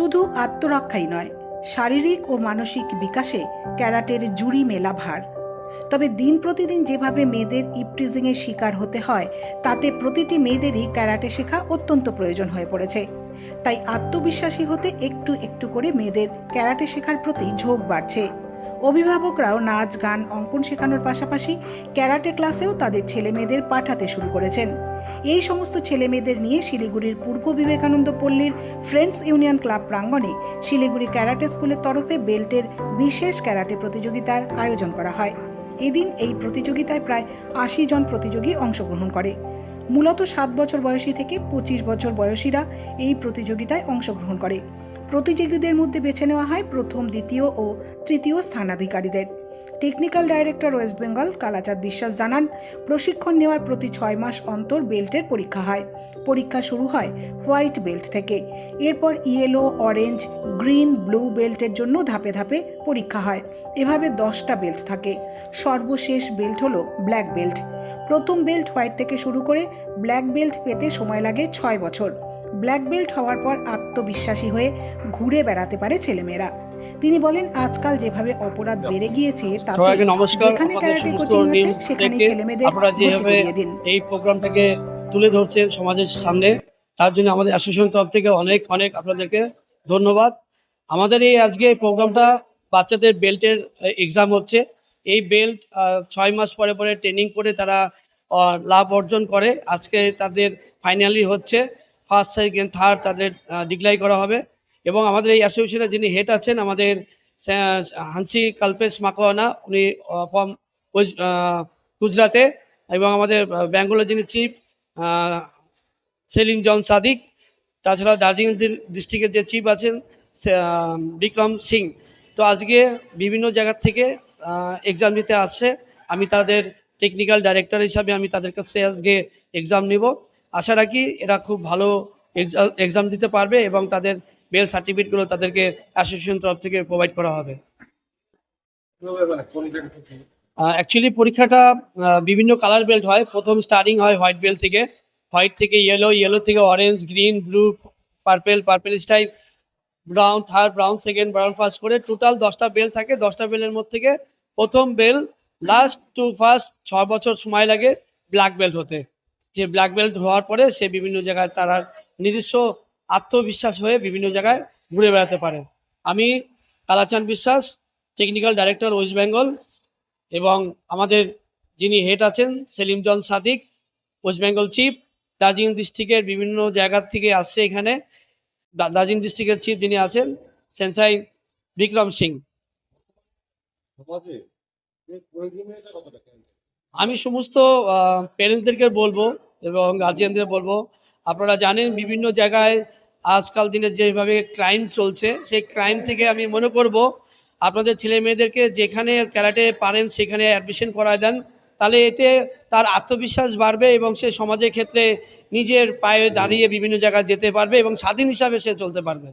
শুধু আত্মরক্ষাই নয়, শারীরিক ও মানসিক বিকাশে ক্যারাটের জুড়ি মেলা ভার। তবে দিন প্রতিদিন যেভাবে মেয়েদের ইপটিজিংয়ের শিকার হতে হয়, তাতে প্রতিটি মেয়েদেরই ক্যারাটে শেখা অত্যন্ত প্রয়োজন হয়ে পড়েছে। তাই আত্মবিশ্বাসী হতে একটু একটু করে মেয়েদের ক্যারাটে শেখার প্রতি ঝোঁক বাড়ছে। অভিভাবকরাও নাচ, গান, অঙ্কন শেখানোর পাশাপাশি ক্যারাটে ক্লাসেও তাদের ছেলে মেয়েদের পাঠাতে শুরু করেছেন। এই সমস্ত ছেলে মেয়েদের নিয়ে শিলিগুড়ির পূর্ব বিবেকানন্দ পল্লীর ফ্রেন্ডস ইউনিয়ন ক্লাব প্রাঙ্গণে শিলিগুড়ি ক্যারাটে স্কুলের তরফে বেল্টের বিশেষ ক্যারাটে প্রতিযোগিতার আয়োজন করা হয়। এদিন এই প্রতিযোগিতায় প্রায় আশি জন প্রতিযোগী অংশগ্রহণ করে। মূলত সাত বছর বয়সী থেকে পঁচিশ বছর বয়সীরা এই প্রতিযোগিতায় অংশগ্রহণ করে। প্রতিযোগীদের মধ্যে বেছে নেওয়া হয় প্রথম, দ্বিতীয় ও তৃতীয় স্থানাধিকারীদের। টেকনিক্যাল ডাইরেক্টর ওয়েস্ট বেঙ্গল কালাচাঁদ বিশ্বাস জানান, প্রশিক্ষণ নেওয়ার প্রতি ছয় মাস অন্তর বেল্টের পরীক্ষা হয়। পরীক্ষা শুরু হয় হোয়াইট বেল্ট থেকে। এরপর ইয়েলো, অরেঞ্জ, গ্রিন, ব্লু বেল্টের জন্য ধাপে ধাপে পরীক্ষা হয়। এভাবে দশটা বেল্ট থাকে। সর্বশেষ বেল্ট হলো ব্ল্যাক বেল্ট। প্রথম বেল্ট হোয়াইট থেকে শুরু করে ব্ল্যাক বেল্ট পেতে সময় লাগে ছয় বছর। ব্ল্যাক বেল্ট হওয়ার পর আত্মবিশ্বাসী হয়ে ঘুরে বেড়াতে পারে ছেলেমেয়েরা। তিনি বলেন আজকাল যেভাবে অপরাধ বেড়ে গিয়েছে তাতে যেখানে ক্যারাটে কোচিং আছে সেখানে ছেলেমেয়েদের আপনারা যেভাবে এই প্রোগ্রামটাকে তুলে ধরছেন সমাজের সামনে তার জন্য আমাদের অ্যাসোসিয়েশন তরফ থেকে অনেক অনেক আপনাদেরকে ধন্যবাদ। আমাদের এই আজকে এই প্রোগ্রামটা বাচ্চাদের বেল্টের এক্সাম হচ্ছে। এই বেল্ট ছয় মাস পরে পরে ট্রেনিং করে তারা লাভ অর্জন করে। আজকে তাদের ফাইনালি হচ্ছে ফার্স্ট সেকেন্ড থার্ড তাদের ডিক্লাই করা হবে। এবং আমাদের এই অ্যাসোসিয়েশনের যিনি হেড আছেন, আমাদের হানসি কালপেশ মাকোয়ানা, উনি ফ্রম গুজরাটে এবং আমাদের ব্যাঙ্গালোর যিনি চিফ সেলিম জন সাদিক, তাছাড়া দার্জিলিং ডিস্ট্রিক্টের যে চিফ আছেন বিক্রম সিং। তো আজকে বিভিন্ন জায়গার থেকে এক্সাম দিতে আসছে। আমি তাদের টেকনিক্যাল ডাইরেক্টর হিসাবে আমি তাদের কাছে আজকে এক্সাম নিব। আশা রাখি এরা খুব ভালো এক্সাম দিতে পারবে এবং তাদের বেল সার্টিফিকেটগুলো তাদেরকে অ্যাসোসিয়েশন তরফ থেকে প্রোভাইড করা হবে। অ্যাকচুয়ালি পরীক্ষাটা বিভিন্ন কালার বেল্ট হয়। প্রথম স্টার্টিং হয় হোয়াইট বেল্ট থেকে। হোয়াইট থেকে ইয়েলো ইয়েলো থেকে orange green blue purple purple stripe brown third brown second brown first করে টোটাল দশটা বেল থাকে। দশটা বেলের মধ্যে থেকে প্রথম বেল লাস্ট টু ফার্স্ট ছ বছর সময় লাগে ব্ল্যাক বেল্ট হতে। যে ব্ল্যাক বেল্ট হওয়ার পরে সে বিভিন্ন জায়গায় তার নিজস্ব আত্মবিশ্বাস হয়ে বিভিন্ন জায়গায় ঘুরে বেড়াতে পারে। আমি কালাচাঁদ বিশ্বাস টেকনিক্যাল ডাইরেক্টর ওয়েস্ট বেঙ্গল এবং আমাদের যিনি হেড আছেন, সেলিম জন সাদিক ওয়েস্ট বেঙ্গল চিফ দার্জিলিং ডিস্ট্রিক্টের বিভিন্ন জায়গার থেকে আসছে এখানে। দার্জিলিং ডিস্ট্রিক্টের চিফ যিনি আছেন, সেন্সাই বিক্রম সিং। আমি সমস্ত প্যারেন্টসদেরকে বলব এবং গার্জিয়ানদের বলব, আপনারা জানেন বিভিন্ন জায়গায় আজকাল দিনে যেভাবে ক্রাইম চলছে, সেই ক্রাইম থেকে আমি মনে করব, আপনাদের ছেলে মেয়েদেরকে যেখানে ক্যারাটে পারেন, সেখানে অ্যাডমিশন করায় দেন। তাহলে এতে তার আত্মবিশ্বাস বাড়বে এবং সে সমাজের ক্ষেত্রে নিজের পায়ে দাঁড়িয়ে বিভিন্ন জায়গায় যেতে পারবে এবং স্বাধীন হিসাবে সে চলতে পারবে।